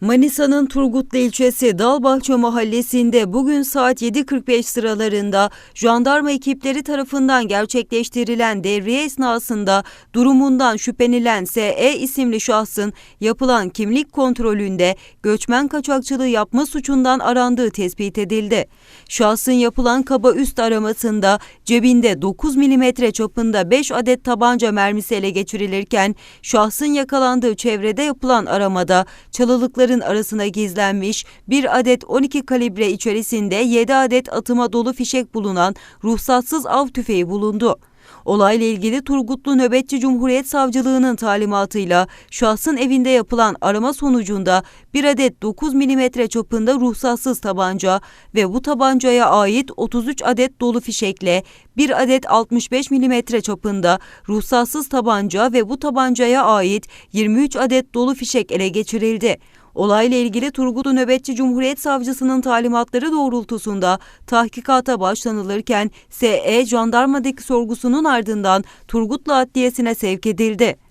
Manisa'nın Turgutlu ilçesi Dalbahçe mahallesinde bugün saat 7.45 sıralarında jandarma ekipleri tarafından gerçekleştirilen devriye esnasında durumundan şüphenilen SE isimli şahsın yapılan kimlik kontrolünde göçmen kaçakçılığı yapma suçundan arandığı tespit edildi. Şahsın yapılan kaba üst aramasında cebinde 9 milimetre çapında 5 adet tabanca mermisi ele geçirilirken şahsın yakalandığı çevrede yapılan aramada çalılıkların arasına gizlenmiş bir adet 12 kalibre içerisinde 7 adet atıma dolu fişek bulunan ruhsatsız av tüfeği bulundu. Olayla ilgili Turgutlu Nöbetçi Cumhuriyet Savcılığı'nın talimatıyla şahsın evinde yapılan arama sonucunda bir adet 9 milimetre çapında ruhsatsız tabanca ve bu tabancaya ait 33 adet dolu fişekle bir adet 65 milimetre çapında ruhsatsız tabanca ve bu tabancaya ait 23 adet dolu fişek ele geçirildi. Olayla ilgili Turgutlu Nöbetçi Cumhuriyet Savcısının talimatları doğrultusunda tahkikata başlanılırken SE jandarmadaki sorgusunun ardından Turgutlu Adliyesi'ne sevk edildi.